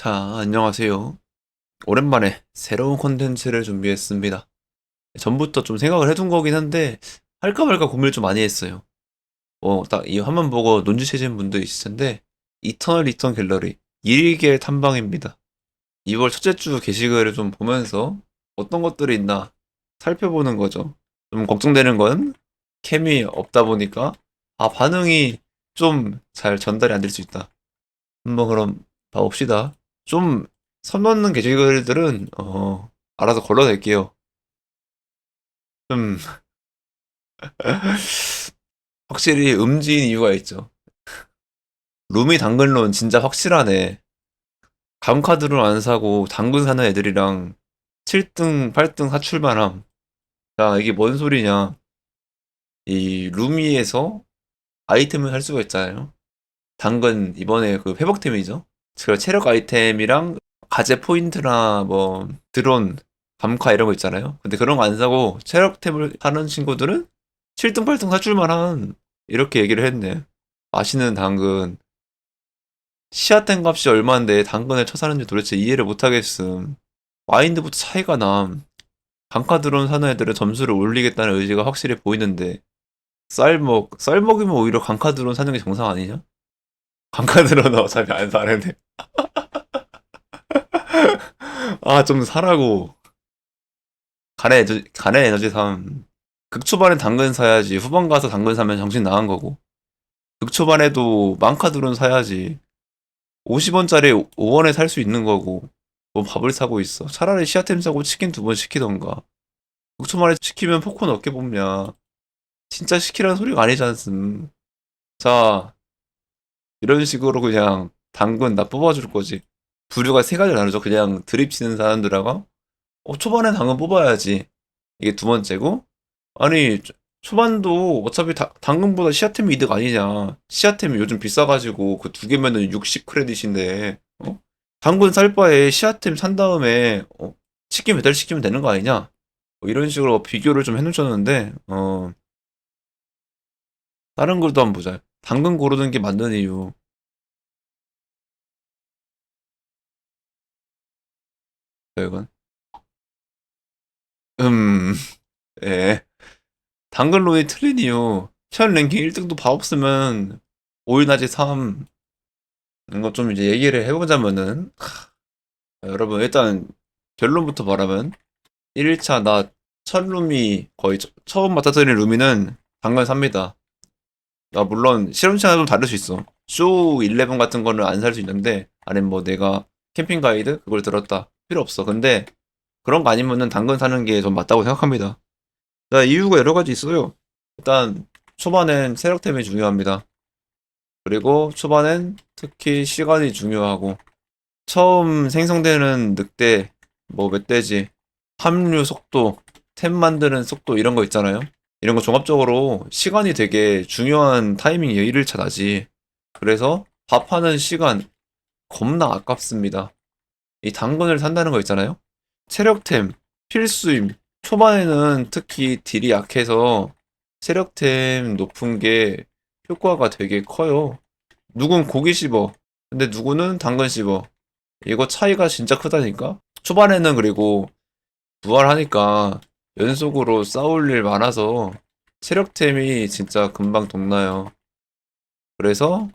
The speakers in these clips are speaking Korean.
자, 안녕하세요. 오랜만에 새로운 콘텐츠를 준비했습니다. 전부터 좀 생각을 해둔 거긴 한데, 할까 말까 고민을 좀 많이 했어요. 어, 딱 이 화면 보고 눈치채신 분도 있을 텐데, 이터널 리턴 갤러리, 일개 탐방입니다. 2월 첫째 주 게시글을 좀 보면서 어떤 것들이 있나 살펴보는 거죠. 좀 걱정되는 건 캠이 없다 보니까, 아, 반응이 좀 잘 전달이 안 될 수 있다. 한번 그럼 봐봅시다. 좀 선 넘는 게시글들은 어 알아서 걸러낼게요. 좀 확실히 음지인 이유가 있죠. 룸이 당근론 진짜 확실하네. 감카드론 안 사고 당근 사는 애들이랑 7등, 8등 사출만함. 자, 이게 뭔 소리냐. 이 루미에서 아이템을 살 수가 있잖아요. 당근 이번에 그 회복템이죠. 그 체력 아이템이랑 가제 포인트나 뭐 드론, 감카 이런 거 있잖아요. 근데 그런 거 안 사고 체력템을 사는 친구들은 7등, 8등 사줄만한 이렇게 얘기를 했네. 맛있는 당근. 시야템 값이 얼마인데 당근을 쳐 사는지 도대체 이해를 못 하겠음. 마인드부터 차이가 남. 감카 드론 사는 애들은 점수를 올리겠다는 의지가 확실히 보이는데 쌀먹, 쌀먹이면 오히려 감카 드론 사는 게 정상 아니냐? 드론 어차피 안 사는데. 아, 좀 사라고. 간의 에너지, 간의 에너지 3. 극초반에 당근 사야지. 후반 가서 당근 사면 정신 나간 거고. 극초반에도 망카드론 사야지. 50원짜리 5원에 살 수 있는 거고. 뭐 밥을 사고 있어. 차라리 시아템 사고 치킨 두 번 시키던가. 극초반에 시키면 포콘 어깨 뽑냐. 진짜 시키라는 소리가 아니지 않습. 자, 이런 식으로 그냥 당근 나 뽑아줄 거지. 부류가 세 가지를 나누죠. 그냥 드립 치는 사람들하고 어, 초반에 당근 뽑아야지. 이게 두 번째고 아니 초- 초반도 어차피 다- 당근보다 시아템이 이득 아니냐. 시아템이 요즘 비싸가지고 그 두 개면은 60 크레딧인데 어? 당근 살 바에 시아템 산 다음에 어, 치킨 배달 시키면 되는 거 아니냐. 뭐 이런 식으로 비교를 좀 해놓으셨는데 어 다른 글도 한번 보자. 당근 고르는 게 맞는 이유. 네, 이건 음, 예. 당근론이 틀린 이유. 현 랭킹 1등도 밥 없으면 5일 낮에 3. 이거 좀 이제 얘기를 해보자면은, 하, 여러분, 일단 결론부터 말하면, 1일차 나 첫 룸이 거의 처- 처음 맡아드린 룸이는 당근 삽니다. 나 물론 실험체는 좀 다를 수 있어. 쇼 11 같은 거는 안 살 수 있는데, 아니면 뭐 내가 캠핑 가이드 그걸 들었다. 필요 없어. 근데 그런 거 아니면은 당근 사는 게 좀 맞다고 생각합니다. 자, 이유가 여러 가지 있어요. 일단 초반엔 세력템이 중요합니다. 그리고 초반엔 특히 시간이 중요하고 처음 생성되는 늑대, 뭐 멧돼지, 합류 속도, 템 만드는 속도 이런 거 있잖아요. 이런 거 종합적으로 시간이 되게 중요한 타이밍이에요. 1일차 나지. 그래서 밥하는 시간 겁나 아깝습니다. 이 당근을 산다는 거 있잖아요. 체력템 필수임. 초반에는 특히 딜이 약해서 체력템 높은 게 효과가 되게 커요. 누군 고기 씹어. 근데 누구는 당근 씹어. 이거 차이가 진짜 크다니까? 초반에는 그리고 부활하니까 연속으로 싸울 일 많아서 체력템이 진짜 금방 동나요. 그래서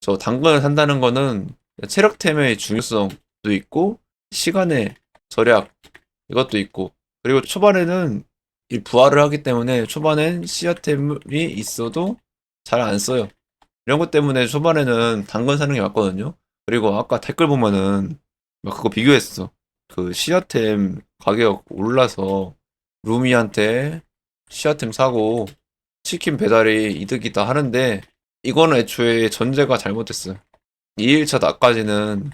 저 당근을 산다는 거는 체력템의 중요성도 있고 시간의 절약 이것도 있고 그리고 초반에는 이 부활을 하기 때문에 초반엔 씨앗템이 있어도 잘 안 써요. 이런 것 때문에 초반에는 당근 사는 게 맞거든요. 그리고 아까 댓글 보면은 막 그거 비교했어. 그 씨앗템 가격 올라서 루미한테 씨앗템 사고 치킨 배달이 이득이다 하는데 이거는 애초에 전제가 잘못됐어. 2일차 나까지는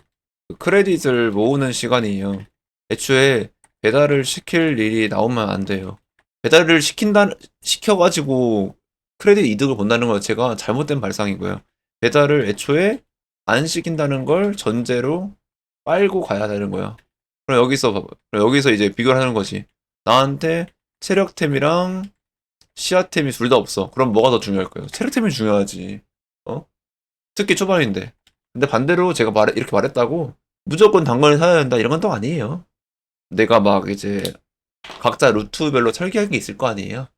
그 크레딧을 모으는 시간이에요. 애초에 배달을 시킬 일이 나오면 안 돼요. 배달을 시킨다, 시켜가지고 크레딧 이득을 본다는 것 자체가 잘못된 발상이고요. 배달을 애초에 안 시킨다는 걸 전제로 빨고 가야 되는 거야. 그럼 여기서, 여기서 이제 비교를 하는 거지. 나한테 체력템이랑 시야템이 둘 다 없어. 그럼 뭐가 더 중요할까요? 체력템이 중요하지. 어? 특히 초반인데. 근데 반대로 제가 말, 이렇게 말했다고 무조건 당근을 사야 된다 이런 건 또 아니에요. 내가 막 이제 각자 루트별로 설계한 게 있을 거 아니에요.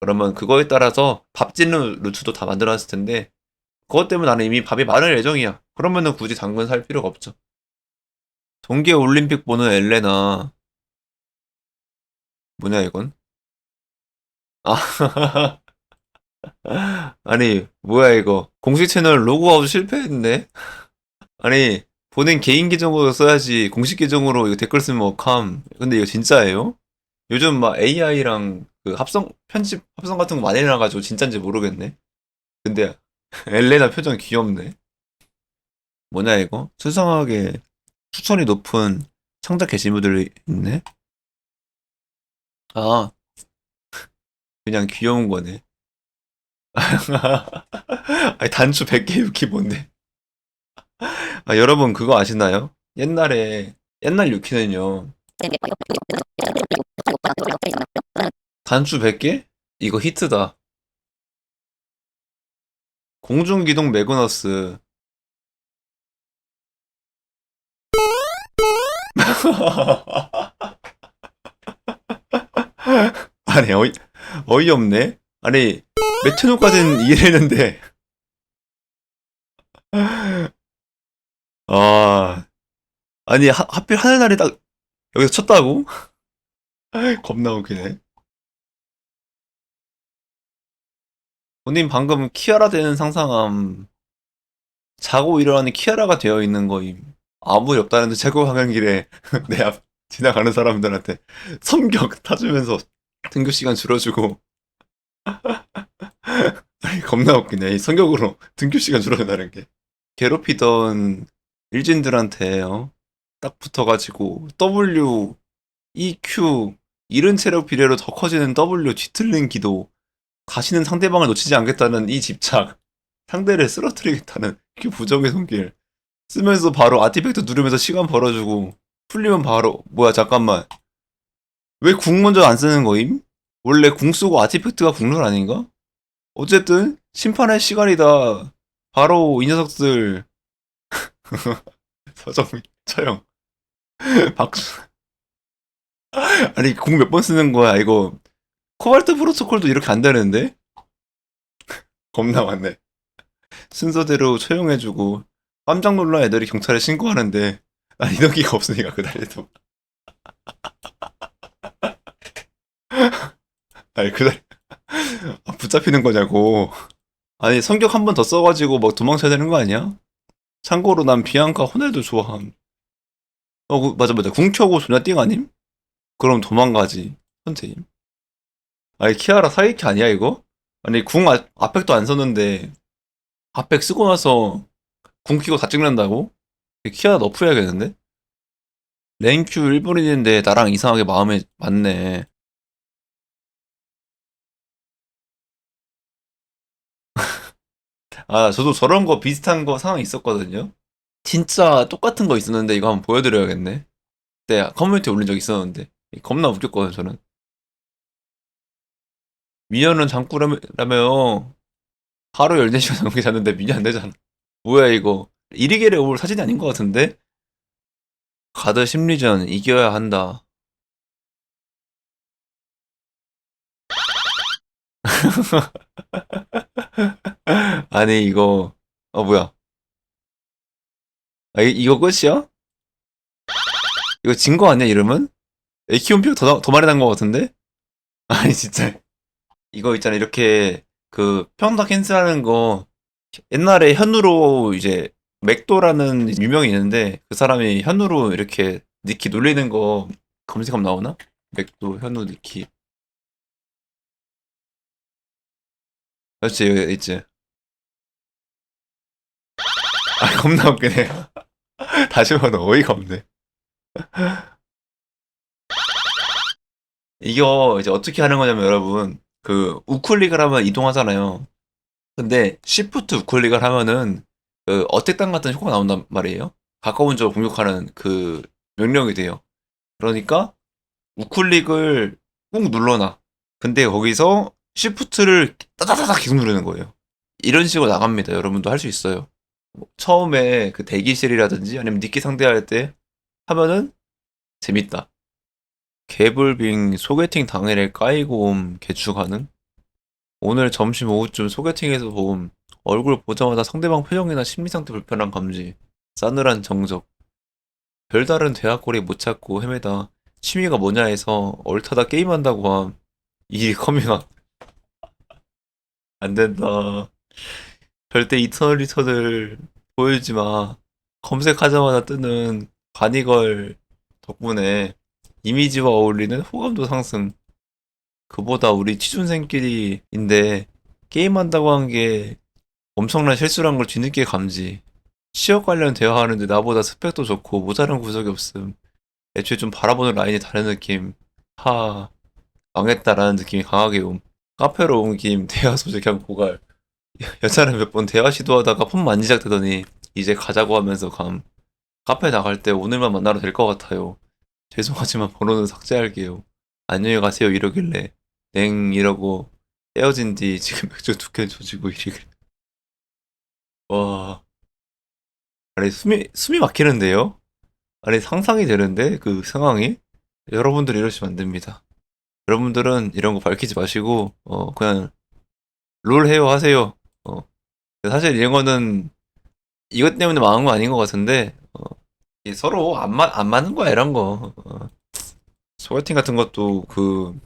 그러면 그거에 따라서 밥 짓는 루트도 다 만들어놨을 텐데 그것 때문에 나는 이미 밥이 많을 예정이야. 그러면은 굳이 당근 살 필요가 없죠. 동계 올림픽 보는 엘레나 뭐냐 이건? 아 아니 뭐야 이거 공식 채널 로그아웃 실패했네. 아니 본인 개인 계정으로 써야지 공식 계정으로 이거 댓글 쓰면 어캄. 근데 이거 진짜예요? 요즘 막 AI랑 그 합성 편집 합성 같은 거 많이 해놔가지고 진짜인지 모르겠네. 근데 엘레나 표정 귀엽네. 뭐냐 이거? 수상하게 추천이 높은 창작 게시물들이 있네. 아 그냥 귀여운 거네. 아니 단추 100개 유키 뭔데? 아 여러분 그거 아시나요? 옛날에 옛날 유키는요 단추 100개? 이거 히트다. 공중기동 매그너스. 아니, 어이, 어이없네? 아니, 매트노까지는 이해했는데. 아, 아니, 하, 하필 하늘날이 딱 여기서 쳤다고? 겁나 웃기네. 본인 방금 키아라 되는 상상함. 자고 일어나는 키아라가 되어 있는 거임. 아무 일 없다는데 최고 방향길에 내 앞 지나가는 사람들한테 성격 타주면서 등교 시간 줄여주고. 아니, 겁나 웃기네. 이 성격으로 등교 시간 줄여준다는 게. 괴롭히던 일진들한테, 어? 딱 붙어가지고, W, EQ, 이른 체력 비례로 더 커지는 W 뒤틀린 기도, 다시는 상대방을 놓치지 않겠다는 이 집착, 상대를 쓰러뜨리겠다는 그 부정의 손길, 쓰면서 바로 아티팩트 누르면서 시간 벌어주고, 풀리면 바로, 뭐야, 잠깐만. 왜 궁 먼저 안 쓰는 거임? 원래 궁 쓰고 아티팩트가 국룰 아닌가? 어쨌든, 심판의 시간이다. 바로 이 녀석들, 서정민, 처형, 박수. 아니, 궁 몇 번 쓰는 거야, 이거. 코발트 프로토콜도 이렇게 안 되는데? 겁나 많네. 순서대로 처형해주고, 깜짝 놀란 애들이 경찰에 신고하는데, 난 이덕기가 없으니까, 그날에도. 아니, 그날, 아, 붙잡히는 거냐고. 아니, 성격 한 번 더 써가지고 막 도망쳐야 되는 거 아니야? 참고로 난 비앙카 호날두 좋아함. 어, 그- 맞아, 맞아. 궁 켜고 존나 띵 아님? 그럼 도망가지. 선생님. 아니, 키아라 사이키 아니야, 이거? 아니, 궁 아, 아펙도 안 썼는데, 아펙 쓰고 나서 궁 키고 다 찍는다고? 키아라 너프해야겠는데? 랭큐 일본인인데 나랑 이상하게 마음에 맞네. 아, 저도 저런 거 비슷한 거 상황 있었거든요. 진짜 똑같은 거 있었는데 이거 한번 보여드려야겠네. 그때 커뮤니티에 올린 적 있었는데 겁나 웃겼거든요, 저는. 미녀는 장꾸라며 하루 14시간 넘게 잤는데 미녀 안 되잖아. 뭐야 이거. 이리게레 올 사진이 아닌 것 같은데? 가드 심리전 이겨야 한다. 아니 이거 어 뭐야? 아 이, 이거 끝이야? 이거 진 거 아니야 이름은? 에키온피가 더, 더 많이 난거 같은데? 아니 진짜 이거 있잖아 이렇게 그 평타 캔슬하는 거 옛날에 현우로 이제 맥도라는 유명이 있는데 그 사람이 현우로 이렇게 니키 놀리는 거 검색하면 나오나? 맥도 현우 니키 그렇지 여기 있지 아 겁나 웃기네 다시 봐도 어이가 없네 이거 이제 어떻게 하는 거냐면 여러분 그 우클릭을 하면 이동하잖아요 근데 시프트 우클릭을 하면은 그 어택당 같은 효과가 나온단 말이에요. 가까운 적으로 공격하는 그 명령이 돼요. 그러니까 우클릭을 꾹 눌러놔. 근데 거기서 시프트를 따다다닥 계속 누르는 거예요. 이런 식으로 나갑니다. 여러분도 할 수 있어요. 뭐 처음에 그 대기실이라든지 아니면 니끼 상대할 때 하면은 재밌다. 개불빙 소개팅 당일에 까이고 옴 개추 가능? 오늘 점심 오후쯤 소개팅에서 봄 얼굴 보자마자 상대방 표정이나 심리 상태 불편한 감지 싸늘한 정적 별다른 대화거리 못 찾고 헤매다 취미가 뭐냐 해서 얼타다 게임한다고 함 일이 커밍아웃 안 된다 절대 이터널 리터들 보여주지 마 검색하자마자 뜨는 바니걸 덕분에 이미지와 어울리는 호감도 상승 그보다 우리 취준생끼리인데 게임한다고 한 게 엄청난 실수란 걸 뒤늦게 감지. 취업 관련 대화하는데 나보다 스펙도 좋고 모자란 구석이 없음. 애초에 좀 바라보는 라인이 다른 느낌. 하, 망했다라는 느낌이 강하게 옴. 카페로 온김 대화 소재 그냥 고갈. 여자는 몇번 대화 시도하다가 폰 만지작되더니 이제 가자고 하면서 감. 카페 나갈 때 오늘만 만나러 될 것 같아요. 죄송하지만 번호는 삭제할게요. 안녕히 가세요 이러길래 냉 이러고 헤어진 뒤 지금 맥주 두 캔 조지고 이러길래 와 아니 숨이 숨이 막히는데요? 아니 상상이 되는데 그 상황이 여러분들 이러시면 안 됩니다. 여러분들은 이런 거 밝히지 마시고 어 그냥 롤 해요 하세요. 어 사실 이런 거는 이것 때문에 망한 거 아닌 것 같은데 어, 서로 안, 맞, 안 맞는 거야 이런 거. 어. 소개팅 같은 것도 그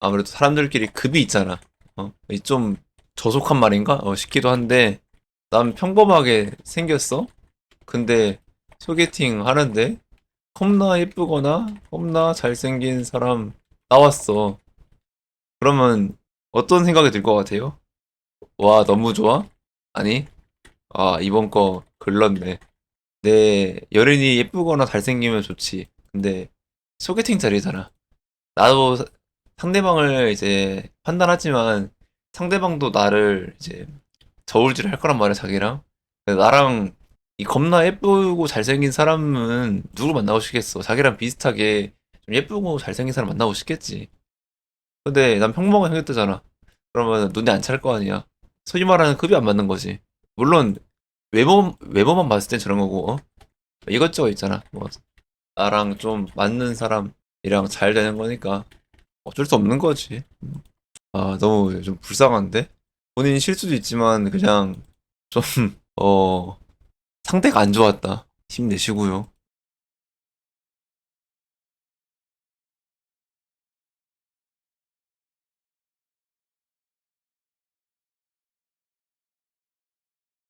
아무래도 사람들끼리 급이 있잖아. 어, 이좀 저속한 말인가? 어, 싶기도 한데 난 평범하게 생겼어. 근데 소개팅 하는데 겁나 예쁘거나 겁나 잘생긴 사람 나왔어. 그러면 어떤 생각이 들 것 같아요? 와, 너무 좋아? 아니, 아, 이번 거 글렀네. 내 여린이 예쁘거나 잘생기면 좋지. 근데 소개팅 자리잖아. 나도 사- 상대방을 이제 판단하지만 상대방도 나를 이제 저울질 할 거란 말이야, 자기랑. 나랑 이 겁나 예쁘고 잘생긴 사람은 누구 만나고 싶겠어. 자기랑 비슷하게 좀 예쁘고 잘생긴 사람 만나고 싶겠지. 근데 난 평범하게 생겼다잖아. 그러면 눈에 안찰 거 아니야. 소위 말하는 급이 안 맞는 거지. 물론 외모 외모만 봤을 땐 저런 거고 어? 이것저것 있잖아. 뭐 나랑 좀 맞는 사람이랑 잘 되는 거니까 어쩔 수 없는 거지. 아, 너무 좀 불쌍한데? 본인 실수도 있지만 그냥 좀, 어, 상태가 안 좋았다. 힘내시고요.